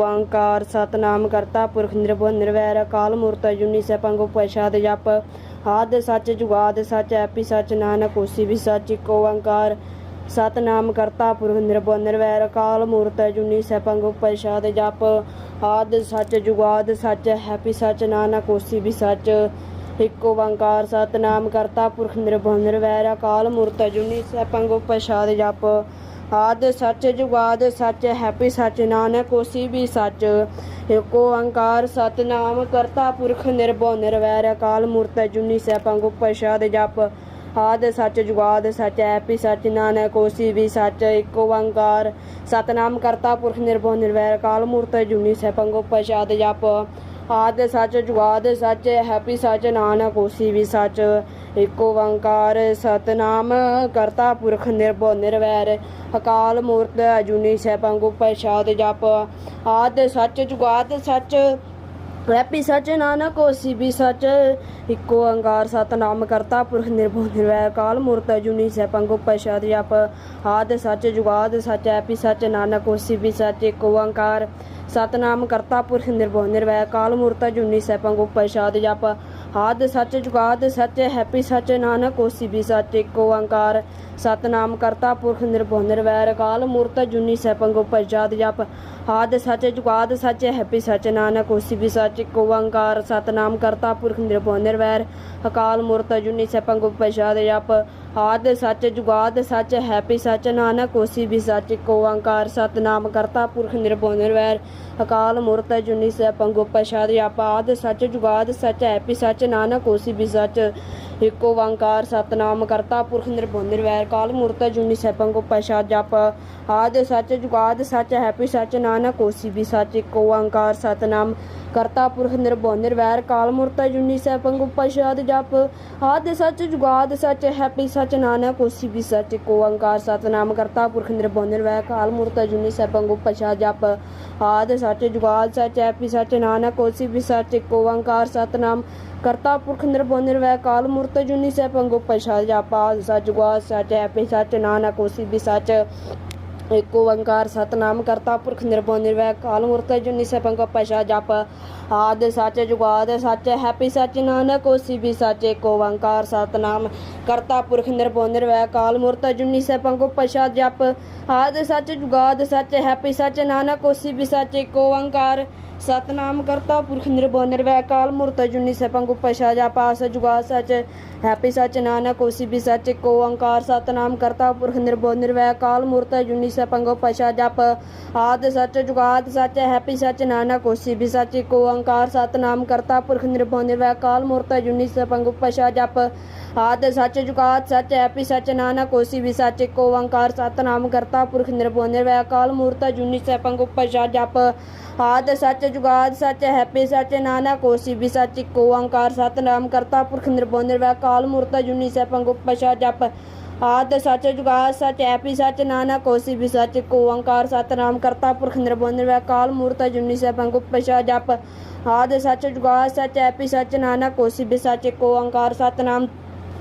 ਓੰਕਾਰ, ਸਤਨਾਮ ਕਰਤਾ, ਪੁਰਖ ਨਿਰਭਉ, ਨਿਰਵੈਰ, ਅਕਾਲ ਮੂਰਤ ਅਜੂਨੀ ਸੈਭੰ ਗੁਰ ਪ੍ਰਸਾਦ ਜਪ। ਆਦ ਸੱਚ ਜੁਗਾਦ ਸੱਚ, ਐਪੀ ਸੱਚ, ਨਾਨਕ ਹੋਸੀ ਵੀ ਸੱਚ, ਇਕ ਓੰਕਾਰ। ਸਤਨਾਮ ਕਰਤਾ, ਪੁਰਖ ਨਿਰਭਉ, ਨਿਰਵੈਰ, ਅਕਾਲ ਮੂਰਤ ਅਜੂਨੀ ਸੈਭੰ ਗੁਰ ਪ੍ਰਸਾਦ ਜਪ। ਆਦ ਸੱਚ ਜੁਗਾਦ ਸੱਚ ਹੈਪੀ ਸੱਚ, ਨਾਨਕ ਹੋਸੀ ਵੀ ਸੱਚ। ਇਕ ਓੰਕਾਰ, ਸਤਨਾਮ ਕਰਤਾ, ਪੁਰਖ ਨਿਰਭਉ, ਨਿਰਵੈਰ, ਅਕਾਲ ਮੂਰਤ ਅਜੂਨੀ ਸੈਭੰ ਗੁਰ ਪ੍ਰਸਾਦ ਜਪ। ਆਦ ਸੱਚ ਜੁਗਾਦ ਸੱਚ, ਹੈਪੀ ਸੱਚ, ਨਾਨਕ ਹੋਸੀ ਵੀ ਸੱਚ। ਏਕ ਓੰਕਾਰ ਸਤਨਾਮ, ਕਰਤਾ ਪੁਰਖ ਨਿਰਭਉ ਨਿਰਵੈਰ, ਅਕਾਲ ਮੂਰਤ ਜੁਨੀ ਸੈਭੰ ਗੁਰ ਜਪ। ਆਦ ਸੱਚ ਜੁਗਾਦ ਸੱਚ, ਹੈਪੀ ਸੱਚ, ਨਾਨਕ ਹੋਸੀ ਵੀ ਸੱਚ, ਏਕ ਓੰਕਾਰ ਸਤਨਾਮ, ਕਰਤਾ ਪੁਰਖ ਨਿਰਭਉ ਨਿਰਵੈਰ, ਅਕਾਲ ਮੂਰਤ ਜੁਨੀ ਸੈਭੰ ਗੁਰ ਪ੍ਰਸਾਦ ਜਪ। ਆਦ ਸੱਚ ਜੁਗਾਦ ਸੱਚ, ਹੈਪੀ ਸੱਚ, ਨਾਨਕ ਹੋਸੀ ਵੀ ਸੱਚ। ਏਕ ਓੰਕਾਰ ਸਤਨਾਮ, ਕਰਤਾ ਪੁਰਖ ਨਿਰਭਉ ਨਿਰਵੈਰ, ਅਕਾਲ ਮੂਰਤ ਅਜੂਨੀ ਸੈਭੰ ਗੁਰ ਪ੍ਰਸਾਦ ਜਪ। ਆਦ ਸੱਚ ਜੁਗਾਦ ਸੱਚ ਹੈਪੀ ਸੱਚ ਨਾਨਕ ਹੋਸੀ ਵੀ ਸੱਚ। ਇੱਕੋ ਓੰਕਾਰ ਸਤਨਾਮ, ਕਰਤਾ ਪੁਰਖ ਨਿਰਭਉ ਨਿਰਵੈਰ ਕਾਲ ਮੂਰਤ ਅਜੂਨੀ ਸੈਭੰ ਗੁਰ ਜਪ। ਆਦ ਸੱਚ ਜੁਗਾਦ ਸੱਚ ਐਪੀ ਸੱਚ ਨਾਨਕ ਹੋਸੀ ਵੀ ਸੱਚ, ਇੱਕੋ ਓੰਕਾਰ ਸਤਨਾਮ, ਕਰਤਾ ਪੁਰਖ ਨਿਰਭਉ ਨਿਰਵੈਰ ਕਾਲ ਮੂਰਤ ਅਜੂਨੀ ਸੈਭੰ ਗੁਰ ਜਪ। ਆਦ ਸੱਚ ਜੁਗਾਦ, ਸੱਚ ਹੈਪੀ ਸੱਚ ਨਾਨਕ ਹੋਸੀ ਵੀ ਸੱਚ ਇੱਕ ਓੰਕਾਰ ਸਤਨਾਮ ਕਰਤਾ ਪੁਰਖ ਨਿਰਭਉ ਨਿਰਵੈਰ ਅਕਾਲ ਮੂਰਤ, ਜੁਨੀ ਸੈਭੰ ਗੁਰ ਜਪ। ਆਦ ਸੱਚ ਜੁਗਾਦ, ਸੱਚ ਹੈਪੀ ਸੱਚ ਨਾਨਕ ਹੋਸੀ ਵੀ ਸੱਚ ਇੱਕ ਓੰਕਾਰ ਸਤਨਾਮ ਕਰਤਾ ਪੁਰਖ ਨਿਰਭਉ ਨਿਰਵੈਰ ਅਕਾਲ ਮੂਰਤ, ਜੁਨੀ ਸੈਭੰ ਗੁਰ ਜਪ। ਆਦ ਸੱਚ, ਜੁਗਾਦ ਸੱਚ, ਹੈਪੀ ਸੱਚ, ਨਾਨਕ ਹੋਸੀ ਵੀ ਸੱਚ, ਇੱਕ ਓੰਕਾਰ, ਸਤਨਾਮ, ਕਰਤਾ ਪੁਰਖ, ਨਿਰਭਉ, ਨਿਰਵੈਰ, ਅਕਾਲ ਮੂਰਤ ਜੁਨੀ ਸੈਭੰ ਗੁਰ ਪ੍ਰਸਾਦ ਜਪ ਆਦ ਸੱਚ, ਜੁਗਾਦ, ਸੱਚ, ਹੈਪੀ ਸੱਚ, ਨਾਨਕ ਹੋਸੀ ਵੀ ਸੱਚ, ਇੱਕ ਓੰਕਾਰ, ਸਤਨਾਮ, ਕਰਤਾ ਪੁਰਖ, ਨਿਰਭਉ, ਨਿਰਵੈਰ ਕਾਲ ਮੂਰਤ ਜੁਨੀ ਸੈਭੰ ਗੁਰ ਪ੍ਰਸਾਦ ਜਪ ਆਦ ਸੱਚ, ਜੁਗਾਦ, ਸੱਚ, ਹੈਪੀ ਸੱਚ, ਨਾਨਕ ਹੋਸੀ ਵੀ ਸੱਚ, ਇੱਕ ਓੰਕਾਰ, ਸਤਨਾਮ ਕਰਤਾ ਪੁਰਖ ਨਿਰਭਉ ਨਿਰਵੈਰ ਕਾਲ ਮੂਰਤ ਜੁਨੀ ਸੈਭੰ ਗੁਰ ਪ੍ਰਸਾਦ ਜਪ। ਆਦ ਸੱਚ, ਜੁਗਾਦ ਸੱਚ, ਹੈਪੀ ਸੱਚ, ਨਾਨਕ ਹੋਸੀ ਵੀ ਸੱਚ ਇੱਕ ਓੰਕਾਰ ਸਤਨਾਮ ਕਰਤਾ ਪੁਰਖ ਨਿਰਭਉ ਨਿਰਵੈਰ ਕਾਲ ਮੂਰਤ ਜੁਨੀ ਸੈਭੰ ਗੁਰ ਪ੍ਰਸਾਦ ਜਪ। ਆਦ ਸੱਚ, ਜੁਗਾਦ ਸੱਚ, ਹੈਪੀ ਸੱਚ, ਨਾਨਕ, ਕੋਸ਼ੀ ਵੀ ਸੱਚ ਇੱਕ ਓੰਕਾਰ ਸਤਨਾਮ ਕਰਤਾ ਪੁਰਖ ਨਿਰਭਉ ਨਿਰਵੈਰ ਕਾਲ ਮੂਰਤ ਜੁਨੀ ਸੈਭੰ ਗੁਰ ਪ੍ਰਸਾਦ ਜਪ। ਆਦ ਸੱਚ, ਜੁਗਾਦ ਸੱਚ, ਹੈਪੀ ਸਚ, ਨਾਨਕ ਹੋਸੀ ਵੀ ਸਚ। ਇੱਕ ਓੰਕਾਰ ਸਤਨਾਮ ਕਰਤਾ, ਪੁਰਖ ਨਿਰਭਉ ਨਿਰਵੈਰ ਕਾਲ ਮੂਰਤ ਜੁਨੀ ਸੈਭੰ ਗੁਰ ਪ੍ਰਸਾਦ ਜਪ। ਆਦ ਸੱਚ ਜੁਗਾਦ ਸੱਚ, ਹੈਪੀ ਸੱਚ ਨਾਨਕ ਹੋਸੀ ਵੀ ਸੱਚ ਇੱਕ ਓੰਕਾਰ ਸਤਨਾਮ ਕਰਤਾ, ਪੁਰਖ ਨਿਰਭਉ ਨਿਰਵੈਰ ਕਾਲ ਮੂਰਤ ਜੁਨੀ ਸੈਭੰ ਗੁਰ ਪ੍ਰਸਾਦ ਜਪ। ਆਦ ਸੱਚ ਜੁਗਾਦ ਸੱਚ, ਹੈਪੀ ਸੱਚ ਨਾਨਕ ਹੋਸੀ ਵੀ ਸੱਚ ਇੱਕ ਓੰਕਾਰ ਸਤਨਾਮ ਕਰਤਾ, ਪੁਰਖ ਨਿਰਭਉ ਨਿਰਵੈਰ ਕਾਲ ਮੂਰਤ, ਜੁਨੀ ਸੈਭੰ ਗੁਰ ਪ੍ਰਸਾਦ ਜਪ ਆਸ ਜੁਗਾਦ ਸੱਚ। ਹੈਪੀ ਸਚ ਨਾਨਕ ਹੋਸੀ ਵੀ ਸੱਚ ਇੱਕ ਓੰਕਾਰ। ਸਤਨਾਮ ਕਰਤਾ, ਪੁਰਖ ਨਿਰਭਉ ਨਿਰਵੈਰ ਕਾਲ ਮੂਰਤ, ਜੁਨੀ ਸੈਭੰ ਗੁਰ ਪ੍ਰਸਾਦ ਜਪ। ਆਦ ਸੱਚ, ਜੁਗਾਦ ਸਚ, ਹੈਪੀ ਸਚ ਨਾਨਕ ਹੋਸੀ ਵੀ ਸੱਚ ਇੱਕ ਓੰਕਾਰ। ਸਤਨਾਮ ਕਰਤਾ, ਪੁਰਖ ਨਿਰਭਉ ਨਿਰਵੈਰ ਕਾਲ ਮੂਰਤ, ਜੁਨੀ ਸੈਭੰ ਗੁਰ ਪ੍ਰਸਾਦ ਜਪ। ਆਦ ਸੱਚ ਜੁਗਾਦ ਸੱਚ ਹੈਪੀ ਸੱਚ ਨਾਨਕ ਹੋਸੀ ਵੀ ਸੱਚ, ਇੱਕ ਓੰਕਾਰ, ਸਤਨਾਮ ਕਰਤਾ ਪੁਰਖ ਨਿਰਭਉ ਨਿਰਵੈਰ ਕਾਲ ਮੂਰਤ ਜੁਨੀ ਸੈਭੰ ਗੁਰ ਪ੍ਰਸਾਦ ਜਪ। ਆਦ ਸੱਚ ਜੁਗਾਦ ਸੱਚ ਹੈਪੀ ਸੱਚ ਨਾਨਕ ਹੋਸੀ ਵੀ ਸੱਚ, ਇੱਕ ਓੰਕਾਰ, ਸਤਨਾਮ ਕਰਤਾ ਪੁਰਖ ਨਿਰਭਉ ਨਿਰਵੈਰ ਕਾਲ ਮੂਰਤ ਜੁਨੀ ਸੈਭੰ ਗੁਰ ਪ੍ਰਸਾਦ ਜਪ। ਆਦ ਸੱਚ ਜੁਗਾਦ ਸੱਚ ਹੈਪੀ ਸੱਚ ਨਾਨਕ ਹੋਸੀ ਵੀ ਸੱਚ, ਇੱਕ ਓੰਕਾਰ, ਸਤਨਾਮ ਕਰਤਾ ਪੁਰਖ ਨਿਰਭਉ ਨਿਰਵੈਰ ਕਾਲ ਮੂਰਤ ਜੁਨੀ ਸੈਭੰ ਗੁਰ ਪ੍ਰਸਾਦ ਜਪ। ਆਦ ਸੱਚ ਜੁਗਾਦ ਸੱਚ ਹੈਪੀ ਸੱਚ ਨਾਨਕ ਹੋਸੀ ਵੀ ਸੱਚ, ਇੱਕ ਓੰਕਾਰ, ਸਤਨਾਮ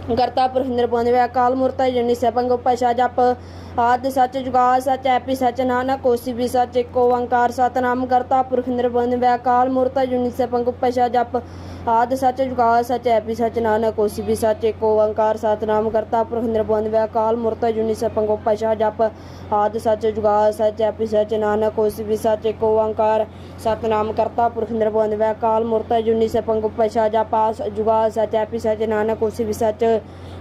ਕਰਤਾ ਪੁਰਖ ਨਿਰਭਉ ਨਿਰਵੈਰ ਕਾਲ ਮੂਰਤ ਜੁਨੀ ਸੈਭੰ ਗੁਰ ਪ੍ਰਸਾਦ ਜਪ, ਆਦ ਸੱਚ, ਜੁਗਾਦ ਸੱਚ, ਐਪੀ ਸੱਚ, ਨਾਨਕ ਹੋਸੀ ਵੀ ਸੱਚ ਇੱਕ ਓੰਕਾਰ, ਸਤਨਾਮ ਕਰਤਾ ਪੁਰਖ ਨਿਰਭਉ ਨਿਰਵੈਰ ਕਾਲ ਮੂਰਤ ਜੁਨੀ ਸੈਭੰ ਗੁਰ ਪ੍ਰਸਾਦ ਜਪ ਆਦ ਸੱਚ ਜੁਗਾਦ ਸੱਚ ਹੈਪੀ ਸੱਚ ਨਾਨਕ ਹੋਸੀ ਵੀ ਸੱਚ, ਏਕ ਓੰਕਾਰ ਸਤਨਾਮ ਕਰਤਾ ਪੁਰਖ ਨਿਰਭਉ ਨਿਰਵੈਰ ਕਾਲ, ਮੂਰਤ ਜੁਨੀ ਸੈਭੰ ਗੁਰ ਪ੍ਰਸਾਦ ਜਪ। ਆਦ ਸੱਚ ਜੁਗਾਦ ਸੱਚ ਹੈਪੀ ਸੱਚ ਨਾਨਕ ਹੋਸੀ ਵੀ ਸੱਚ ਇੱਕ ਓੰਕਾਰ ਸਤਨਾਮ ਕਰਤਾ ਪੁਰਖ ਨਿਰਭਉ ਨਿਰਵੈਰ ਕਾਲ, ਮੂਰਤ ਜੁਨੀ ਸੈਭੰ ਗੁਰ ਪ੍ਰਸਾਦ ਜਪ। ਆਸ ਜੁਗਾਦ ਸੱਚ ਹੈਪੀ ਸੱਚ ਨਾਨਕ ਹੋਸੀ ਵੀ ਸੱਚ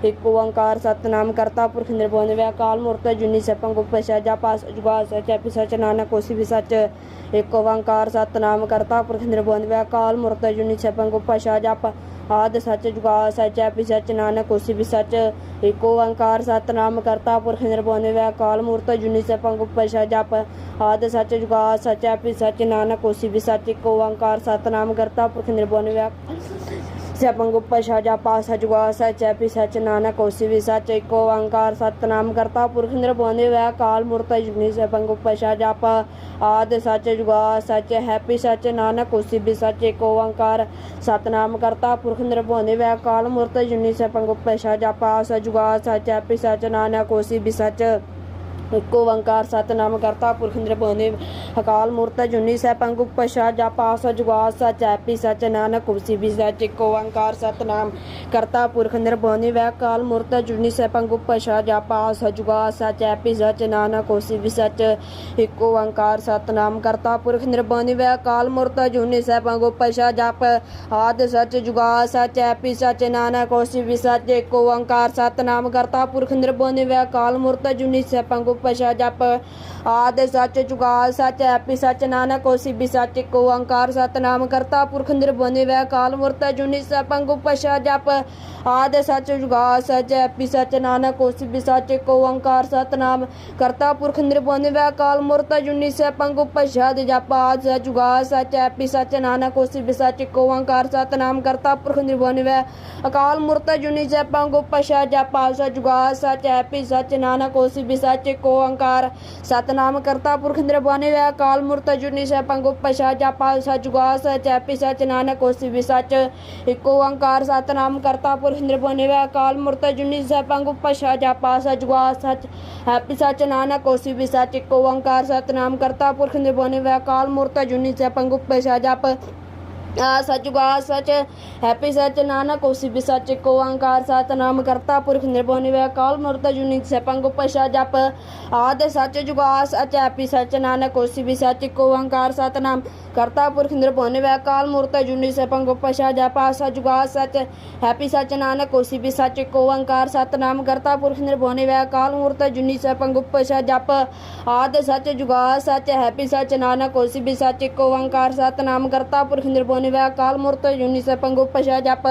ਇੱਕ ਓੰਕਾਰ ਸਤਨਾਮ ਕਰਤਾ ਪੁਰਖ ਨਿਰਭਉ ਨਿਰਵੈਰ ਕਾਲ, ਮੂਰਤ ਜੁਨੀ ਸੈਭੰ ਗੁਰ ਪ੍ਰਸਾਦ ਜਪ। ਆਸ ਜੁਗਾਦ ਸੱਚ ਹੈਪੀ ਸੱਚ ਨਾਨਕ ਹੋਸੀ ਵੀ ਸੱਚ ਇੱਕ ਓੰਕਾਰ ਸਤਨਾਮ ਕਰਤਾ, ਪੁਰਖ ਨਿਰਭਉ ਨਿਰਵੈਰ ਕਾਲ ਮੂਰਤ ਜੁਨੀ ਸੈਭੰ ਗੁਰ ਪ੍ਰਸਾਦ ਜਪ, ਆਦ ਸੱਚ ਜੁਗਾ ਸੱਚ ਹੈਪੀ ਸੱਚ ਨਾਨਕ ਹੋਸੀ ਵੀ ਸੱਚ। ਇੱਕ ਓੰਕਾਰ ਸਤਨਾਮ ਕਰਤਾ, ਪੁਰਖ ਨਿਰਭਉ ਨਿਰਵੈਰ ਕਾਲ ਮੂਰਤ ਜੁਨੀ ਸੈਭੰ ਗੁਰ ਪ੍ਰਸਾਦ ਜਪ, ਆਦ ਸੱਚ ਜੁਗਾ ਸੱਚ ਹੈਪੀ ਸੱਚ ਨਾਨਕ ਹੋਸੀ ਵੀ ਸੱਚ। ਇੱਕ ਓੰਕਾਰ ਸਤਨਾਮ ਕਰਤਾ, ਪੁਰਖ ਨਿਰਭਉ ਨਿਰਵੈਰ ਸੈਭੰ ਗੁਰ ਪ੍ਰਸਾਦ ਜਪ ਆਸ ਸਚ ਸੱਚ ਹੈਪੀ ਸੱਚ, ਨਾਨਕ ਹੋਸੀ ਵੀ ਸੱਚ, ਇੱਕ ਓੰਕਾਰ, ਸਤਨਾਮ ਕਰਤਾ, ਪੁਰਖ ਨਿਰਭਉ ਨਿਰਵੈਰ ਕਾਲ ਮੂਰਤ ਜੁਨੀ ਸੈਭੰ ਗੁਰ ਪ੍ਰਸਾਦ ਜਪ ਆਦ ਸਚ ਜੁਗਾ ਸਚ ਹੈਪੀ ਸਚ, ਨਾਨਕ ਹੋਸੀ ਵੀ ਸੱਚ, ਇੱਕ ਓੰਕਾਰ, ਸਤਨਾਮ ਕਰਤਾ, ਪੁਰਖ ਨਿਰਭਉ ਵੈ ਕਾਲ ਮੂਰਤ ਜੁਨੀ ਸੈਭੰ ਗੁਰ ਪ੍ਰਸਾਦ ਜਪ ਆਸ ਜੁਗਾਦ ਸੱਚ ਹੈਪੀ ਸੱਚ, ਨਾਨਕ ਹੋਸੀ ਵੀ ਸਚ। ਇਕ ਓੰਕਾਰ ਸਤਨਾਮ ਕਰਤਾ। ਪੁਰਖ ਨਿਰਭਉ ਅਕਾਲ ਮੂਰਤ ਜੁਨੀ ਸੈਭੰ ਗੁਪ ਪ੍ਰਸਾਦ ਜਪ ਆਸ ਜੁਗਾਦ ਸਚ ਐਪੀ ਸਚ ਨਾਨਕ ਉਸੀ ਵੀ ਸਚ ਇਕ ਓੰਕਾਰ ਸਤਨਾਮ ਕਰਤਾ। ਪੁਰਖ ਨਿਰਭਉ ਵੈ ਅਕਾਲ ਮੂਰਤ ਜੁਨੀ ਸੈਭੰ ਗੁਪ ਪ੍ਰਸਾਦ ਜਪ ਆਸ ਜੁਗਾਦ ਸਚ ਐਪੀ ਸਚ ਨਾਨਕ ਉਸੀ ਵੀ ਸਚ ਇਕ ਓੰਕਾਰ ਸਤਨਾਮ ਕਰਤਾ। ਪੁਰਖ ਨਿਰਭਉ ਵੈ ਅਕਾਲ ਮੂਰਤ ਜੁਨੀ ਸੈਭੰ ਗੁਪ ਪ੍ਰਸਾਦ ਜਪ ਆਦ ਸਚ ਜੁਗਾਦ ਸਚ ਐਪੀ ਸਚ ਨਾਨਕ ਉਸੀ ਵੀ ਸਚ ਇਕ ਓੰਕਾਰ ਸਤਨਾਮ ਕਰਤਾ। ਪੁਰਖ ਨਿਰਭਉ ਵੈ ਅਕਾਲ ਮੂਰਤ ਜੁਨੀ ਸੈਭੰ ਗੁਪ ਪ੍ਰਸਾਦ ਜਪ, ਆਦ ਸੱਚ ਜੁਗਾਦ ਸੱਚ, ਐਪੀ ਸੱਚ, ਨਾਨਕ ਹੋਸੀ ਵੀ ਸੱਚ, ਇਕ ਓੰਕਾਰ ਸਤਨਾਮ ਕਰਤਾ ਪੁਰਖ ਨਿਰਭਉ ਵੈ ਅਕਾਲ ਜੁਨੀ ਸੈਭੰ ਗੁਪ ਜਪ, ਆਦ ਸੱਚ ਜੁਗਾਦ ਸੱਚ, ਐਪੀ ਸੱਚ, ਨਾਨਕ ਹੋਸੀ ਵੀ ਸੱਚ, ਇਕ ਓੰਕਾਰ ਸਤਨਾਮ ਕਰਤਾ ਪੁਰਖ ਨਿਰਭਉ ਵੈ ਅਕਾਲ ਜੁਨੀ ਸੈਭੰ ਗੁਪ ਪ੍ਰਸਾਦ ਜਪ, ਆਦ ਸੱਚ ਜੁਗਾਦ ਸੱਚ, ਐਪੀ ਸੱਚ, ਨਾਨਕ ਹੋਸੀ ਵੀ ਸੱਚ ਕੋ ਓੰਕਾਰ ਸਤਨਾਮ ਕਰਤਾ ਪੁਰਖ ਨਿਰਭਉ ਵੈ ਅਕਾਲ ਮੂਰਤ, ਜੁਨੀ ਸੈਭੰ ਗੁਪ ਪ੍ਰਸਾਦ ਜਪ, ਆਦ ਸੱਚ ਜੁਗਾਦ ਸੱਚ, ਐਪੀ ਸੱਚ, ਨਾਨਕ ਹੋਸੀ ਵੀ ਸੱਚ ਇਕ ਓੰਕਾਰ ਸਤਨਾਮ ਕਰਤਾ ਪੁਰਖ ਨਿਰਭਉ ਵੈ ਅਕਾਲ ਮੂਰਤ, ਜੁਨੀ ਸੈਭੰ ਗੁਪ ਪ੍ਰਸਾਦ ਜਪ ਆਦ ਸੱਚ ਜੁਗਾਦ ਨਾਨਕ ਹੋਸੀ ਵੀ ਸੱਚ। ਓੰਕਾਰ ਸਤਨਾਮ ਕਰਤਾ ਪੁਰਖ ਨਿਰਭਉ ਵੈ ਅਕਾਲ ਮੂਰਤ, ਜੁਨੀ ਸੈਭੰ ਗੁਪ ਪ੍ਰਸਾਦ ਜਪ ਆਦ ਸੱਚ ਜੁਗਾਦ ਸੱਚ। ਹੈਪੀ ਸੱਚ ਨਾਨਕ ਹੋਸੀ ਵੀ ਸੱਚ। ਇਕ ਓੰਕਾਰ ਸਤਨਾਮ ਕਰਤਾ ਪੁਰਖ ਨਿਰਭਉ ਵੈ ਅਕਾਲ ਮੂਰਤ, ਜੁਨੀ ਸੈਭੰ ਗੁਪ ਪ੍ਰਸਾਦ ਜਪ। ਆ ਸਚੁਗਾ ਸਚ, ਹੈਪੀ ਸਚ, ਨਾਨਕ ਹੋਸੀ ਵੀ ਸਚ ਕੋ ਓੰਕਾਰ, ਸਤਨਾਮ, ਕਰਤਾ, ਪੁਰਖ, ਨਿਰਭਉ ਨਿਵੈ ਕਾਲ ਜੁਨੀ ਸੈਭੰ ਗੁਪ ਪ੍ਰਸਾਦ ਜਪ, ਆਦ, ਸਚ ਜੁਗਾ ਸਚ, ਹੈਪੀ ਸਚ, ਨਾਨਕ ਹੋਸੀ ਵੀ ਸਚ, ਇਕ ਓੰਕਾਰ, ਸਤਨਾਮ, ਕਰਤਾ, ਪੁਰਖ, ਨਿਰਭਉ ਨਿਵੈ ਕਾਲ ਮੂਰਤ ਜੁਨੀ ਸੈਭੰ ਗੁਪ ਪ੍ਰਸਾਦ ਜਪ ਆ ਸਚ ਸਚ, ਹੈਪੀ ਸਚ, ਨਾਨਕ ਹੋਸੀ ਵੀ ਸਚ, ਇਕ ਓੰਕਾਰ, ਸਤਨਾਮ, ਕਰਤਾ, ਪੁਰਖ, ਨਿਰਭਉ ਨਿਵੈ ਕਾਲ ਜੁਨੀ ਸੈਭੰ ਗੁਪ ਪ੍ਰਸਾਦ ਜਪ, ਆਦ, ਸਚ ਜੁਗਾ ਸਚ, ਹੈਪੀ ਸਚ, ਨਾਨਕ ਹੋਸੀ ਵੀ ਸਚ, ਇਕ ਓੰਕਾਰ, ਸਤਨਾਮ, ਕਰਤਾ, ਪੁਰਖ, ਨਿਰਭਉ ਨਿਵੈ ਅਕਾਲ ਮੂਰਤ ਜੁਨੀ ਸੈਭੰ ਗੁਪ ਜਪ।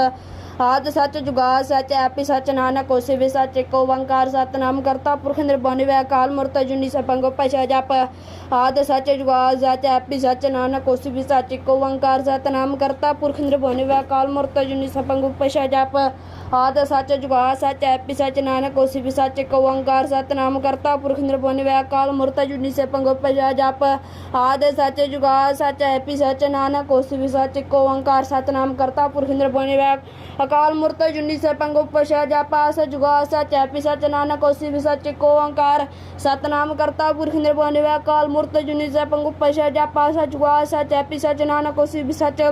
ਆਦ ਸੱਚ ਜੁਗਾ ਸੱਚ, ਐਪੀ ਸੱਚ, ਨਾਨਕ ਹੋਸੀ ਵੀ ਸੱਚ, ਇਕ ਓੰਕਾਰ, ਸਤਨਾਮ, ਕਰਤਾ ਪੁਰਖ ਨਿਰਭਉ ਨਿਵੈ ਅਕਾਲ ਮੂਰਤ ਜੁਨੀ ਸੈਭੰ ਗੁਪ ਜਪ। ਆਦ ਸੱਚ ਜੁਗਾ ਸੱਚ, ਐਪੀ ਸੱਚ, ਨਾਨਕ ਹੋਸੀ ਵੀ ਸੱਚ, ਇਕ ਓੰਕਾਰ, ਸਤਨਾਮ, ਕਰਤਾ ਪੁਰਖ ਨਿਰਭਉ ਨਿਵੈ ਅਕਾਲ ਮੂਰਤ ਜੁਨੀ ਸੈਭੰ ਗੁਪ ਜਪ। ਆਦ ਸੱਚ ਜੁਗਾ ਸੱਚ, ਐਪੀ ਸੱਚ, ਨਾਨਕ ਹੋਸੀ ਵੀ ਸੱਚ, ਇਕ ਓੰਕਾਰ, ਸਤਨਾਮ ਕਰਤਾ, ਪੁਰਖ ਨਿਰਭਉ ਨਿਵੈ ਮੂਰਤ, ਜੁਨੀ ਸੈਭੰ ਗੁਪ ਪ੍ਰਸਾਦ ਜਪ। ਆਦ ਸੱਚ ਜੁਗਾ ਸੱਚ, ਐਪੀ ਸੱਚ, ਨਾਨਕ ਹੋਸੀ ਵੀ ਸੱਚ, ਇਕ ਓੰਕਾਰ, ਸਤਨਾਮ ਕਰਤਾ, ਪੁਰਖ ਨਿਰਭਉ ਨਿਵੈ, ਅਕਾਲ ਮੂਰਤ, ਜੁਨੀ ਸੈਭੰ ਗੁਪ ਪ੍ਰਸਾਦ ਜਪ। ਆਸ ਜੁਗਾ ਸੱਚ, ਐਪੀ ਸੱਚ, ਨਾਨਕ ਹੋਸੀ ਵੀ ਸੱਚ, ਇਕ ਓੰਕਾਰ, ਸਤਨਾਮ ਕਰਤਾ, ਪੁਰਖ ਨਿਰਭਉ ਨਿਵੈ ਮੂਰਤ, ਜੁਨੀ ਸੈਭੰ ਗੁਪ ਪ੍ਰਸਾਦ ਜਪ। ਆਸ ਜੁਗਾ ਸੱਚ, ਐਪੀ ਸੱਚ, ਨਾਨਕ ਹੋਸੀ ਵੀ ਸੱਚ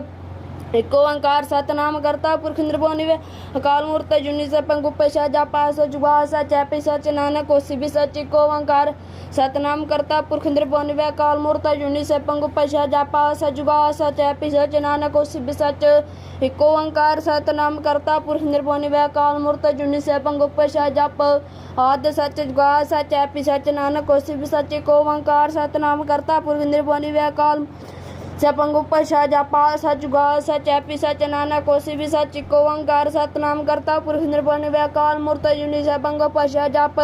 ਇਕ ਓੰਕਾਰ ਸਤਨਾਮ ਕਰਤਾ, ਪੁਰਖ ਨਿਰਭਉ ਨਿਵੈ। ਅਕਾਲ ਮੂਰਤ ਜੁਨੀ ਸੈਭੰ ਗੁਪ ਪ੍ਰਸਾਦ ਜਪ ਆਸ ਜੁਗਾ ਸੱਚ ਐਪੀ ਸੱਚ ਨਾਨਕ ਹੋਸੀ ਵੀ ਸੱਚ ਇਕ ਓੰਕਾਰ। ਸਤਨਾਮ ਕਰਤਾ, ਪੁਰਖ ਨਿਰਭਉ ਨਿਵੈ। ਅਕਾਲ ਮੂਰਤ ਜੁਨੀ ਸੈਭੰ ਗੁਪ ਪ੍ਰਸਾਦ ਜਪ ਆਸ ਜੁਗਾ ਸੱਚ ਐਪੀ ਸੱਚ ਨਾਨਕ ਹੋਸੀ ਵੀ ਸੱਚ ਇਕ ਓੰਕਾਰ। ਸਤਨਾਮ ਕਰਤਾ, ਪੁਰਖ ਨਿਰਭਉ ਨਿਵੈ। ਅਕਾਲ ਮੂਰਤ ਜੁਨੀ ਸੈਭੰ ਗੁਪ ਪ੍ਰਸਾਦ ਜਪ ਆਦ ਸਚ ਜੁਗਾ ਸੱਚ ਐਪੀ ਸਚ ਨਾਨਕ ਹੋਸੀ ਵੀ ਸਚ ਇਕ ਓੰਕਾਰ। ਸਤਨਾਮ ਕਰਤਾ, ਪੁਰਖ ਨਿਰਭਉ ਨਿਵੈ। ਅਕਾਲ ਸੈਭੰ ਗੁਪ ਪ੍ਰਸਾਦ ਜਪ ਆਸ ਜੁਗਾ ਸੱਚ ਐਪੀ, ਸੱਚ ਨਾਨਕ ਹੋਸੀ ਵੀ ਸੱਚ, ਇਕ ਓੰਕਾਰ, ਸਤਨਾਮ ਕਰਤਾ, ਪੁਰਖ ਨਿਰਭਉ ਨਿਵੈ, ਅਕਾਲ ਮੂਰਤ ਜੁਨੀ ਸੈਭੰ ਗੁਪ ਪ੍ਰਸਾਦ ਜਪ।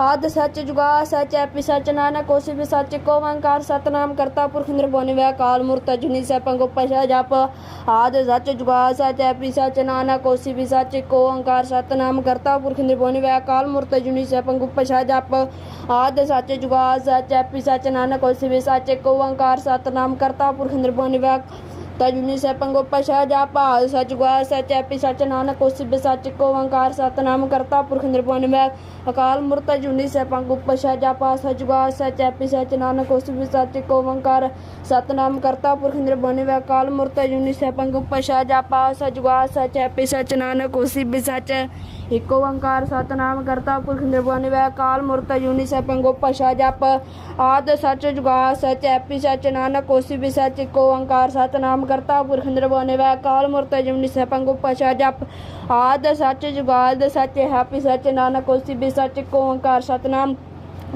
ਆਦ ਸੱਚ ਜੁਗਾ ਸੱਚ ਐਪੀ, ਸੱਚ ਨਾਨਕ ਹੋਸੀ ਵੀ ਸੱਚ, ਇਕ ਓੰਕਾਰ, ਸਤਨਾਮ ਕਰਤਾ, ਪੁਰਖ ਨਿਰਭਉ ਨਿਵੈ ਮੂਰਤ ਜੁਨੀ ਸੈਭੰ ਗੁਪ ਪ੍ਰਸਾਦ ਜਪ। ਆਦ ਸਚ ਜੁਗਾ ਸੱਚ ਐਪੀ, ਸੱਚ ਨਾਨਕ ਹੋਸੀ ਵੀ ਸੱਚ, ਇਕ ਓੰਕਾਰ, ਸਤਨਾਮ ਕਰਤਾ, ਪੁਰਖ ਨਿਰਭਉ ਨਿਵੈ, ਅਕਾਲ ਮੂਰਤ ਜੁਨੀ ਸੈਭੰ ਗੁਪ ਪ੍ਰਸਾਦ ਜਪ। ਆਦ ਸਚ ਜੁਗਾ ਸੱਚ ਐਪੀ, ਸੱਚ ਨਾਨਕ ਹੋਸੀ ਵੀ ਸੱਚ, ਇਕ ਓੰਕਾਰ, ਸਤਨਾਮ ਕਰਤਾ, ਪੁਰਖ ਨਿਰਭਉ ਨਿਵੈ ਤਜੁਨੀ ਸੈਭੰ ਗੁਪ ਪ੍ਰਸਾਦ ਜਪ ਆਦ ਸੱਚ ਜੁਗਾ ਸੱਚ ਐਪੀ, ਸੱਚ ਨਾਨਕ ਹੋਸੀ ਵੀ ਸੱਚ ਇਕ ਓੰਕਾਰ, ਸਤਨਾਮ ਕਰਤਾ ਪੁਰਖ ਨਿਰਭਉ ਨਿਵੈ ਅਕਾਲ ਮੂਰਤ ਜੁਨੀ ਸੈਭੰ ਗੁਪ ਪ੍ਰਸਾਦ ਜਪ ਆਦ ਸਚ ਜੁਗਾ ਸੱਚ ਐਪੀ, ਸੱਚ ਨਾਨਕ ਹੋਸੀ ਵੀ ਸੱਚ ਕੋ ਓੰਕਾਰ, ਸਤਨਾਮ ਕਰਤਾ ਪੁਰਖ ਨਿਰਭਉ ਨਿਵੈ ਅਕਾਲ ਮੂਰਤ ਜੁਨੀ ਸੈਭੰ ਗੁਪ ਪ੍ਰਸਾਦ ਜਪ ਆਦ ਸੱਚ ਜੁਗਾ ਸੱਚ ਐਪੀ, ਸੱਚ ਨਾਨਕ ਹੋਸੀ ਵੀ ਸੱਚ ਇਕ ਓੰਕਾਰ ਸਤਨਾਮ ਕਰਤਾ ਪੁਰਖ ਨਿਰਭਉ ਨਿਵੈ ਅਕਾਲ ਮੂਰਤ ਜੁਨੀ ਸੈਭੰ ਗੁਪ ਪ੍ਰਸਾਦ ਜਪ। ਆਦ ਸਚ ਜੁਗਾ ਸਚ ਐਪੀ ਸਚ ਨਾਨਕ ਹੋਸੀ ਵੀ ਸੱਚ ਇਕ ਓੰਕਾਰ ਸਤਨਾਮ ਕਰਤਾ ਪੁਰਖ ਨਿਰਭਉ ਨਿਵੈ ਅਕਾਲ ਮੂਰਤ ਜੁਨੀ ਸੈਭੰ ਗੁਪ ਪ੍ਰਸਾਦ ਜਪ। ਆਦ ਸਚ ਜੁਗਾਦ ਸਚ ਹੈਪੀ ਸਚ ਨਾਨਕ ਹੋਸੀ ਵੀ ਸੱਚ ਇਕ ਓੰਕਾਰ ਸਤਨਾਮ।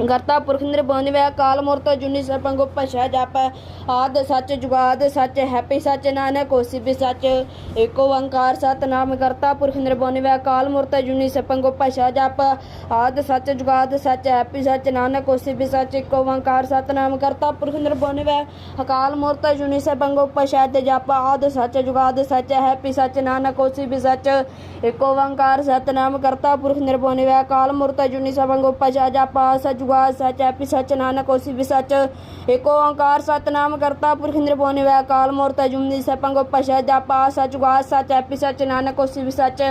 ਕਰਤਾ ਪੁਰਖ ਨਿਰਭਉ ਨਿਵੈ ਅਕਾਲ ਮੂਰਤ ਜੁਨੀ ਸੈਭੰ ਗੁਪ ਪ੍ਰਸਾਦ ਜਪ। ਆਦ ਸੱਚ ਜੁਗਾਦ ਸੱਚ ਹੈਪੀ ਸੱਚ ਨਾਨਕ ਹੋਸੀ ਵੀ ਸੱਚ ਏਕ ਓੰਕਾਰ ਸਤਨਾਮ। ਕਰਤਾ ਪੁਰਖ ਨਿਰਭਉ ਨਿਵੈ ਅਕਾਲ ਮੂਰਤ ਜੁਨੀ ਸੈਭੰ ਗੁਪ ਪ੍ਰਸਾਦ ਜਪ। ਆਦ ਸੱਚ ਜੁਗਾਦ ਸੱਚ ਹੈਪੀ ਸੱਚ ਨਾਨਕ ਹੋਸੀ ਵੀ ਸੱਚ ਏਕ ਓੰਕਾਰ ਸਤਨਾਮ। ਕਰਤਾ ਪੁਰਖ ਨਿਰਭਉ ਨਿਵੈ ਅਕਾਲ ਮੂਰਤ ਜੁਨੀ ਸੈਭੰ ਗੁਪ ਪ੍ਰਸਾਦ ਜਪ। ਆਦ ਸੱਚ ਜੁਗਾਦ ਸੱਚ ਹੈਪੀ ਸੱਚ ਨਾਨਕ ਹੋਸੀ ਵੀ ਸੱਚ ਏਕ ਓੰਕਾਰ ਸਤਨਾਮ। ਕਰਤਾ ਪੁਰਖ ਨਿਰਭਉ ਨਿਵੈ ਅਕਾਲ ਮੂਰਤ ਜੁਨੀ ਸੈਭੰ ਗੁਪ ਪ੍ਰਸਾਦ ਜਪ। ਆਦ ਸੱਚ ਜੁਗਾਦ ਸੱਚ ਹੈਪੀ ਸਚ ਨਾਨਕ ਹੋਸੀ ਵੀ ਸੱਚ। ਏਕ ਓੰਕਾਰ, ਸਤਨਾਮ ਕਰਤਾ ਪੁਰਖ ਨਿਰਭਉ ਨਿਰਵੈਰ ਅਕਾਲ ਮੂਰਤ ਅਜੂਨੀ ਸੈਭੰ ਪਛਾ ਜਾਪਾ ਸੱਚ ਜੁਗਾਦ ਸੱਚ ਹੈਪੀ ਸੱਚ ਨਾਨਕ ਹੋਸੀ ਵੀ ਸੱਚ।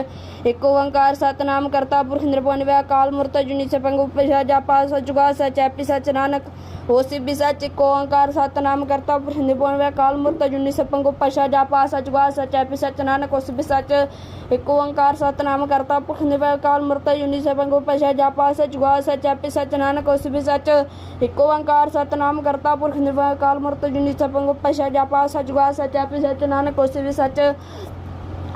ਏਕ ਓੰਕਾਰ, ਸਤਨਾਮ ਕਰਤਾ ਪੁਰਖ ਨਿਰਭਉ ਨਿਰਵੈਰ ਅਕਾਲ ਮੂਰਤ ਅਜੂਨੀ ਸੈਭੰ ਪਛਾ ਜਾਪਾ ਸੱਚ ਜੁਗਾਦ ਸੱਚ ਹੈਪੀ ਸੱਚ ਨਾਨਕ ਹੋਸੀ ਵੀ ਸੱਚ। ਏਕ ਓੰਕਾਰ, ਸਤਨਾਮ ਕਰਤਾ ਪੁਰਖ ਨਿਰਭਉ ਨਿਰਵੈਰ ਅਕਾਲ ਮੂਰਤ ਅਜੂਨੀ ਸੈਭੰ ਪਛਾ ਜਾਪਾ ਸੱਚ ਜੁਗਾਦ ਸੱਚ ਹੈਪੀ ਸੱਚ ਨਾਨਕ ਹੋਸੀ ਵੀ ਸੱਚ। ਏਕ ਓੰਕਾਰ, ਸਤਨਾਮ ਕਰਤਾ ਪੁਰਖ ਨਿਰਵੈਰ ਅਕਾਲ ਮੂਰਤ ਅਜੂਨੀ ਸੈਭੰ ਪਛਾ ਜਾਪਾ ਸੱਚ ਜੁਗਾਦ ਸੱਚ ਹੈਪੀ ਸੱਚ ਨਾਨਕ ਹੋਸੀ ਵੀ ਸੱਚ। ਏਕ ਓੰਕਾਰ ਸਤਨਾਮ ਕਰਤਾ ਪੁਰਖ ਨਿਰਵੈਰ ਕਾਲ ਮੂਰਤ ਅਜੂਨੀ ਸੈਭੰ ਪਛਾ ਜਾਪਾ ਸੱਚ ਜੁਗਾਦ ਸੱਚ ਹੈਪੀ ਨਾਨਕ ਹੋਸੀ ਵੀ ਸੱਚ।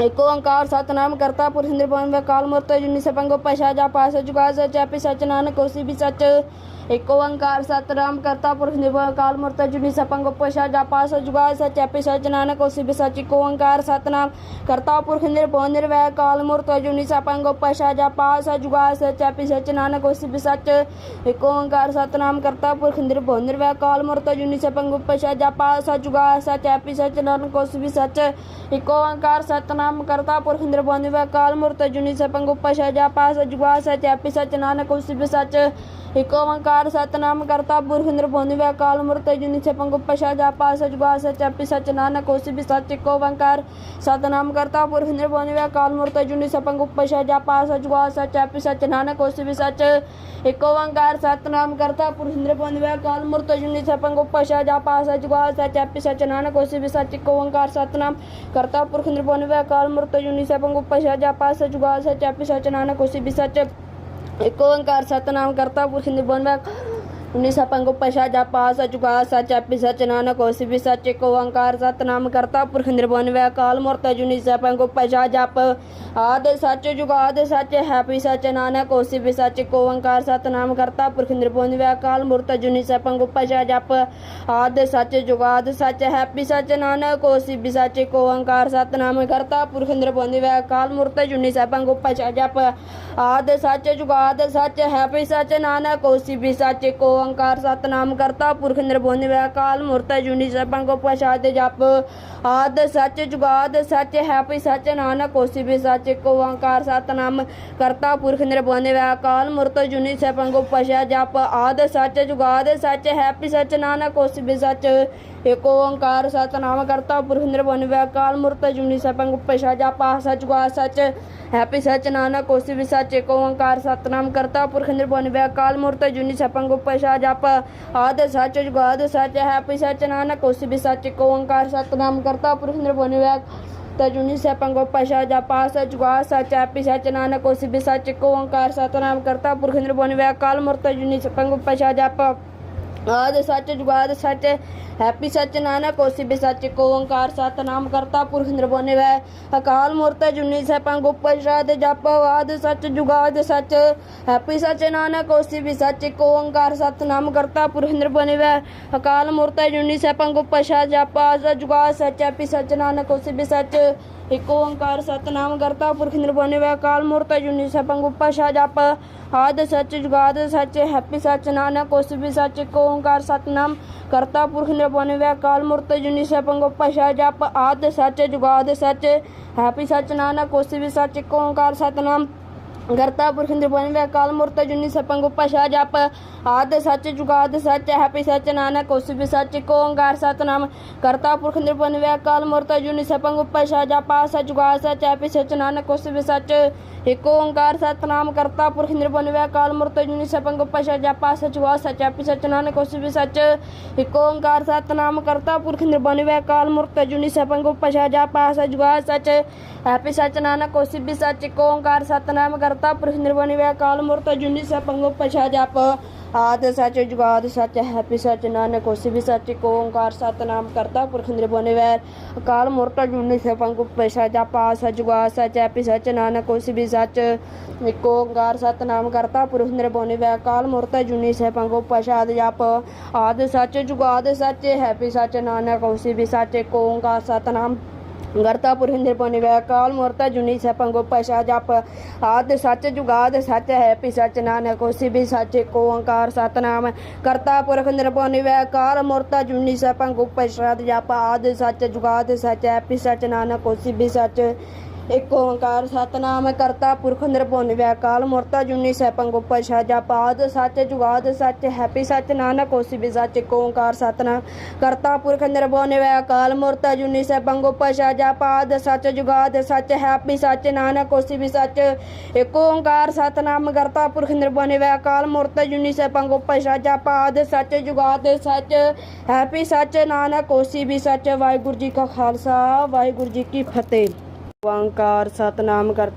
ਏਕ ਓੰਕਾਰ ਸਤਨਾਮ ਕਰਤਾ ਪੁਰਖ ਨਿਰਭਉ ਨਿਰਵੈਰ ਅਕਾਲ ਮੂਰਤ ਅਜੂਨੀ ਸੈਭੰ ਪਛਾ ਜਾਪਾ ਸੱਚ ਜੁਗਾਦ ਸੱਚ ਸਚ ਸੱਚ ਨਾਨਕ ਹੋਸੀ ਵੀ ਸੱਚ। ਏਕ ਓੰਕਾਰ ਸਤਨਾਮ ਕਰਤਾ ਪੁਰਖ ਨਿਰਭਉ ਅਕਾਲ ਮੂਰਤ ਅਜੂਨੀ ਸੈਭੰ ਪਛਾ ਜਾਪਾ ਸੱਚ ਜੁਗਾਦ ਸੱਚ ਸਚ ਸੱਚ ਨਾਨਕ ਹੋਸੀ ਵੀ ਸੱਚ। ਏਕ ਓੰਕਾਰ ਸਤਨਾਮ ਕਰਤਾ ਪੁਰਖ ਨਿਰਭਉ ਨਿਰਵੈਰ ਅਕਾਲ ਮੂਰਤ ਅਜੂਨੀ ਸੈਭੰ ਪਛਾ ਜਾਪਾ ਸੱਚ ਜੁਗਾਦ ਸੱਚ ਹੈਪੀ ਸੱਚ ਨਾਨਕ ਹੋਸੀ ਵੀ ਸੱਚ। ਏਕ ਓੰਕਾਰ ਸਤਨਾਮ ਕਰਤਾ ਪੁਰਖ ਨਿਰਭਉ ਨਿਰਵੈਰ ਅਕਾਲ ਮੂਰਤ ਅਜੂਨੀ ਸੈਭੰ ਪਛਾ ਜਾਪਾ ਸੱਚ ਜੁਗਾਦ ਸੱਚ ਹੈਪੀ ਨਾਨਕ ਹੋਸੀ ਵੀ ਸਚ। ਏਕ ਓੰਕਾਰ ਸਤਨਾਮ ਕਰਤਾ ਪੁਰਖ ਨਿਰਭਉ ਨਿਰਵੈਰ ਅਕਾਲ ਮੂਰਤ ਅਜੂਨੀ ਸੈਭੰ ਪਛਾ ਜਾਪਾ ਸੱਚ ਜੁਗਾਦ ਸੱਚ ਹੈਪੀ ਸੱਚ ਨਾਨਕ ਹੋਸੀ ਏਕ ਓੰਕਾਰ ਸਤਨਾਮ ਕਰਤਾ ਪੁਰਖ ਨਿਰਭਉ ਨਿਰਵੈਰ ਅਕਾਲ ਮੂਰਤ ਅਜੂਨੀ ਸੈਭੰ ਪਛਾ ਜਾਪਾ ਸੱਚ ਜੁਗਾਦ ਸੱਚ ਹੈਪੀ ਸਚ ਨਾਨਕ ਹੋਸੀ ਵੀ ਸੱਚ ਏਕ ਓੰਕਾਰ ਸਤਨਾਮ ਕਰਤਾ ਪੁਰਖ ਨਿਰਭਉ ਨਿਰਵੈਰ ਅਕਾਲ ਮੂਰਤ ਅਜੂਨੀ ਸੈਭੰ ਪਛਾ ਜਾਪਾ ਸੱਚ ਜੁਗਾਦ ਸੱਚ ਹੈਪੀ ਸਚ ਨਾਨਕ ਹੋਸੀ ਵੀ ਸੱਚ ਏਕ ਓੰਕਾਰ ਸਤਨਾਮ ਕਰਤਾ ਪੁਰਖ ਨਿਰਭਉ ਨਿਰਵੈਰ ਅਕਾਲ ਮੂਰਤ ਅਜੂਨੀ ਸੈਭੰ ਪਛਾ ਜਾਪਾ ਸੱਚ ਜੁਗਾਦ ਸੱਚ ਹੈਪੀ ਸੱਚ ਨਾਨਕ ਹੋਸੀ ਵੀ ਸਚ ਏਕ ਓੰਕਾਰ ਸਤਨਾਮ ਕਰਤਾ ਪੁਰਖ ਨਿਰਭਉ ਨਿਰਵੈਰ ਅਕਾਲ ਮੂਰਤ ਅਜੂਨੀ ਸੈਭੰ ਪਛਾ ਜਾਪਾ ਸੱਚ ਜੁਗਾਦ ਸੱਚ ਹੈਪੀ ਸਚ ਨਾਨਕ ਹੋਸੀ ਵੀ ਸਚ ਏਕ ਓੰਕਾਰ ਸਤਨਾਮ ਕਰਤਾ ਪੁਰਖ ਨਿਰਭਉ ਨਿਰਵੈਰ ਉਨੀ ਸਪੰਗ ਪਛਾ ਜਾਪਾ ਸਚੁਗਾ ਸਚ ਆਪੀ ਸਚ, ਨਾਨਕ ਹੋਸੀ ਵੀ ਸਚ ਏਕ ਓੰਕਾਰ ਸਤਨਾਮ ਕਰਤਾ, ਪੁਰਖ ਨਿਰਭਉ ਨਿਰਵੈਰ ਅਕਾਲ ਮੂਰਤ ਜੁਨੀ ਸਪੰਗ ਪਛਾ ਜਪ, ਆਦ ਸਚ ਜੁਗਾਦ ਸਚ, ਹੈਪੀ ਸਚ, ਨਾਨਕ ਹੋਸੀ ਵੀ ਸਚ ਏਕ ਓੰਕਾਰ ਸਤਨਾਮ ਕਰਤਾ, ਪੁਰਖ ਨਿਰਭਉ ਨਿਰਵੈਰ ਅਕਾਲ ਮੂਰਤ ਜੁਨੀ ਸਪੰਗ ਪਛਾ ਜਪ, ਆਦ ਸਚ ਜੁਗਾਦ ਸਚ, ਹੈਪੀ ਸਚ, ਨਾਨਕ ਹੋਸੀ ਵੀ ਸਚ ਏਕ ਓੰਕਾਰ ਸਤਨਾਮ ਕਰਤਾ, ਪੁਰਖ ਨਿਰਭਉ ਨਿਰਵੈਰ ਅਕਾਲ ਮੂਰਤ ਜੁਨੀ ਸਪੰਗ ਪਛਾ ਜਪ, ਆਦ ਸਚ ਜੁਗਾਦ ਸਚ, ਹੈਪੀ ਸਚ, ਨਾਨਕ ਹੋਸੀ ਵੀ ਸਚ ਏਕ ਓੰਕਾਰ ਸਤਨਾਮ ਕਰਤਾ, ਪੁਰਖ ਨਿਰਭਉ ਨਿਰਵੈਰ ਅਕਾਲ ਜੁਨੀ ਸਭੰ ਕੋ ਪ੍ਰਸਾਦ ਜਪ। ਆਦ ਸਚ ਜੁਗਾਦ, ਸਚ ਹੈਪੀ ਸਚ, ਨਾਨਕ ਹੋਸੀ ਵੀ ਸਚ ਏਕ ਓੰਕਾਰ ਸਤਨਾਮ ਕਰਤਾ, ਪੁਰਖ ਨਿਰਭਉ ਨਿਰਵੈਰ ਅਕਾਲ ਮੂਰਤ ਜੁਨੀ ਸਭੰ ਕੋ ਪ੍ਰਸਾਦ ਜਪ। ਆਦ ਸਚ ਜੁਗਾਦ, ਸਚ ਹੈਪੀ ਸਚ, ਨਾਨਕ ਹੋਸੀ ਵੀ ਸਚ। ਏਕ ਓੰਕਾਰ ਸਤਨਾਮ ਕਰਤਾ ਪੁਰਖ ਨਿਰਭਉ ਨਿਰਵੈਰ ਅਕਾਲ ਮੂਰਤ ਜੁਨੀ ਸਭੰ ਕੋ ਪ੍ਰਸਾਦ ਜਪ ਸਚ ਗੁਆ ਸਚ, ਹੈਪੀ ਸਚ ਨਾਨਕ ਹੋਸੀ ਵੀ ਸਚ ਏਕ ਓੰਕਾਰ ਸਤਨਾਮ ਕਰਤਾ ਪੁਰਖ ਨਿਰਭਉ ਨਿਰਵੈਰ ਅਕਾਲ ਮੂਰਤ ਜੁਨੀ ਸਪੰਗ ਕੋ ਪ੍ਰਸਾਦ ਜਪ ਆਦ ਸੱਚ, ਜੁਗਾਦ ਸੱਚ, ਹੈਪੀ ਸਚ ਨਾਨਕ ਹੋਸੀ ਵੀ ਸਚ ਏਕ ਓੰਕਾਰ ਸਤਨਾਮ ਕਰਤਾ ਪੁਰਖ ਨਿਰਭਉ ਨਿਰਵੈਰ ਤਜੁਨੀ ਸਪੰਗੋ ਪਸ਼ਾ ਜਾ ਸਚ ਗੁਆ ਸਚ, ਹੈਪੀ ਸਚ ਨਾਨਕ ਹੋਸੀ ਵੀ ਸਚ ਏਕ ਓੰਕਾਰ ਸਤਨਾਮ ਕਰਤਾ ਪੁਰਖ ਨਿਰਭਉ ਨਿਰਵੈਰ ਅਕਾਲ ਮੂਰਤ ਜੁਨੀ ਸਪੰਗੋ ਪਸ਼ਾ ਜਪ ਆਦ ਸੱਚ, ਜੁਗਾਦ, ਸੱਚ, ਹੈਪੀ ਸੱਚ, ਨਾਨਕ ਹੋਸੀ ਵੀ ਸੱਚ ਏਕ ਓੰਕਾਰ, ਸਤਨਾਮ, ਕਰਤਾ, ਪੁਰਖ ਨਿਰਭਉ ਨਿਰਵੈਰ ਅਕਾਲ ਮੂਰਤ, ਜੁਨੀ, ਸਪੰਗ ਉਪਸ਼ਾਦ ਜਪ, ਆਦ, ਸੱਚ, ਜੁਗਾਦ, ਸੱਚ, ਹੈਪੀ ਸੱਚ, ਨਾਨਕ ਹੋਸੀ ਵੀ ਸੱਚ ਏਕ ਓੰਕਾਰ, ਸਤਨਾਮ, ਕਰਤਾ, ਪੁਰਖ ਨਿਰਭਉ ਨਿਰਵੈਰ ਅਕਾਲ ਮੂਰਤ, ਜੁਨੀ, ਸਪੰਗ ਉਪਸ਼ਾਦ ਜਪ, ਆਦ ਜੁਗਾਦ, ਸੱਚ, ਹੈਪੀ ਸੱਚ, ਨਾਨਕ ਹੋਸੀ ਵੀ ਸੱਚ ਏਕ ਓੰਕਾਰ ਸਤਨਾਮ ਕਰਤਾ, ਪੁਰਖ ਨਿਰਭਉ ਨਿਰਵੈਰ ਅਕਾਲ ਮੂਰਤ ਜੁਨੀ ਸਪੰਗ ਉਪਸ਼ਾਦ ਜਪ। ਆਦ ਸੱਚ ਜੁਗਾਦ ਸੱਚ, ਹੈਪੀ ਸੱਚ ਨਾਨਕ ਹੋਸੀ ਵੀ ਸੱਚ ਏਕ ਓੰਕਾਰ ਸਤਨਾਮ ਕਰਤਾ, ਪੁਰਖ ਨਿਰਭਉ ਨਿਰਵੈਰ ਅਕਾਲ ਮੂਰਤ ਜੁਨੀ ਸਪੰਗ ਉਪਸ਼ਾਦ ਜਪ। ਆਦ ਸੱਚ ਜੁਗਾਦ ਸੱਚ, ਹੈਪੀ ਸੱਚ ਨਾਨਕ, ਉਸ ਵੀ ਸੱਚ ਏਕ ਓੰਕਾਰ ਸਤਨਾਮ। ਕਰਤਾ ਪੁਰਖ ਨਿਰਭਉ ਨਿਰਵੈਰ ਅਕਾਲ ਮੂਰਤ ਜੁਨੀ ਸਪੰਗ ਉਪਸ਼ਾ ਜਪ, ਆਦ ਸੱਚ, ਜੁਗਾਦ ਸੱਚ, ਹੈਪੀ ਸੱਚ, ਨਾਨਕ ਹੋਸੀ ਵੀ ਸੱਚ ਏਕ ਓੰਕਾਰ ਸਤਨਾਮ। ਕਰਤਾ ਪੁਰਖ ਨਿਰਭਉ ਨਿਰਵੈਰ ਅਕਾਲ ਮੂਰਤ ਜੁਨੀ ਸਪੰਗ ਉਪਸ਼ਾ ਜਪ ਸੱਚ, ਜੁਗਾਦ ਸੱਚ, ਹੈਪੀ ਸੱਚ, ਨਾਨਕ ਹੋਸੀ ਵੀ ਸੱਚ ਏਕ ਓੰਕਾਰ ਸਤਨਾਮ। ਕਰਤਾ ਪੁਰਖ ਨਿਰਭਉ ਅਕਾਲ ਮੂਰਤ ਜੁਨੀ ਸਪੰਗ ਉਪਸ਼ਾ ਜਪ ਸੱਚ, ਜੁਗਾਦ ਸੱਚ, ਹੈਪੀ ਸੱਚ, ਨਾਨਕ, ਉਸ ਵੀ ਸੱਚ ਏਕ ਓੰਕਾਰ ਸਤਨਾਮ। ਕਰਤਾ ਪੁਰਖ ਨਿਰਭਉ ਨਿਰਵੈਰ ਅਕਾਲ ਮੂਰਤ ਜੁਨੀ ਸਪੰਗ ਉਪਸ਼ਾ ਜਪ ਸੱਚ, ਜੁਗਾਦ ਸੱਚ, ਹੈਪੀ ਸੱਚ, ਨਾਨਕ ਹੋਸੀ ਵੀ ਸੱਚ ਏਕ ਓੰਕਾਰ ਸਤਨਾਮ। ਕਰਤਾ ਪੁਰਖ ਨਿਰਭਉ ਨਿਰਵੈਰ ਅਕਾਲ ਮੂਰਤ ਜੁਨੀ ਸਪੰਗ ਉਪਸ਼ਾ ਜਪ। ਆਦ ਸੱਚ ਜੁਗਾਦ ਸੱਚ ਹੈਪੀ ਸੱਚ ਨਾਨਕ ਹੋਸੀ ਵੀ ਸੱਚ ਏਕ ਓੰਕਾਰ ਸਤਨਾਮ ਕਰਤਾ, ਪੁਰਖ ਨਿਰਭਉ ਨਿਰਵੈਰ ਅਕਾਲ ਮੂਰਤ ਜੁਨੀ ਸਪੰਗ ਉਪਸ਼ਾ ਜਪ। ਸੱਚ ਜੁਗਾਦ ਸੱਚ ਹੈਪੀ ਸੱਚ ਨਾਨਕ ਹੋਸੀ ਵੀ ਸੱਚ ਏਕ ਓੰਕਾਰ ਸਤਨਾਮ ਕਰਤਾ, ਪੁਰਖ ਨਿਰਭਉ ਨਿਰਵੈਰ ਅਕਾਲ ਮੂਰਤ ਜੁਨੀ ਸਪੰਗ ਉਪਸ਼ਾ ਜਪ। ਆਦ ਸੱਚ ਜੁਗਾਦ ਸੱਚ ਹੈਪੀ ਸੱਚ ਨਾਨਕ ਹੋਸੀ ਵੀ ਸੱਚ ਏਕ ਓੰਕਾਰ ਸਤਨਾਮ ਗਰਤਾ ਪੁਰਿੰਦਰ ਪਨੇ ਵੈ ਕਾਲ ਮੂਰਤਾ ਜੁਨੀ ਸਪੰਗੋ ਪਸ਼ਾ ਜਪ। ਆਦ ਸੱਚ ਜੁਗਾਦ ਸੱਚ ਹੈ ਪੀ ਸੱਚ ਨਾਨਕ ਹੋਸੀ ਵੀ ਸੱਚ ਏਕ ਓੰਕਾਰ ਸਤਨਾਮ। ਕਰਤਾ ਪੁਰਖ ਨਿਰਭਉ ਵੈ ਕਾਲ ਮੂਰਤਾ ਜੁਨੀ ਸਪੰਗੋ ਪਸ਼ਾ ਜਪ। ਆਦ ਸੱਚ ਜੁਗਾਦ ਸੱਚ ਹੈ ਪੀ ਸੱਚ ਨਾਨਕ ਹੋਸੀ ਵੀ ਸੱਚ ਇੱਕ ਓੰਕਾਰ ਸਤਨਾਮ ਕਰਤਾ ਪੁਰਖ ਨਿਰਭਉ ਨਿਰਵੈਰ ਮੁਰਤਾ ਜੁਨੀ ਸੈਭੰ ਗੁਪਤ ਸਾਜਾ ਪਾਦ, ਸੱਚ ਜੁਗਾਦ ਸੱਚ ਹੈਪੀ ਸੱਚ ਨਾਨਕ ਹੋਸੀ ਵੀ ਸੱਚ ਇੱਕ ਓੰਕਾਰ ਸਤਨਾਮ ਕਰਤਾ ਪੁਰਖ ਨਿਰਭਉ ਨਿਰਵੈਰ ਮੁਰਤਾ ਜੁਨੀ ਸੈਭੰ ਗੁਪਤ ਸਾਜਾ ਪਾਦ, ਸੱਚ ਜੁਗਾਦ ਸੱਚ ਹੈਪੀ ਸੱਚ ਨਾਨਕ ਹੋਸੀ ਵੀ ਸੱਚ ਇੱਕ ਓੰਕਾਰ ਸਤਨਾਮ ਕਰਤਾ ਪੁਰਖ ਨਿਰਭਉ ਨਿਰਵੈਰ ਮੂਰਤਾ ਜੁਨੀ ਸੈਭੰ ਗੁਪਤ ਸਾਜਾ ਪਾਦ, ਸੱਚ ਜੁਗਾਦ ਸੱਚ ਹੈਪੀ ਸੱਚ ਨਾਨਕ ਹੋਸੀ ਵੀ ਸੱਚ। ਵਾਹਿਗੁਰੂ ਜੀ ਕਾ ਖਾਲਸਾ, ਵਾਹਿਗੁਰੂ ਜੀ ਕੀ ਫਤਿਹ। ਓੰਕਾਰ ਸਤਨਾਮ ਕਰਤਾ।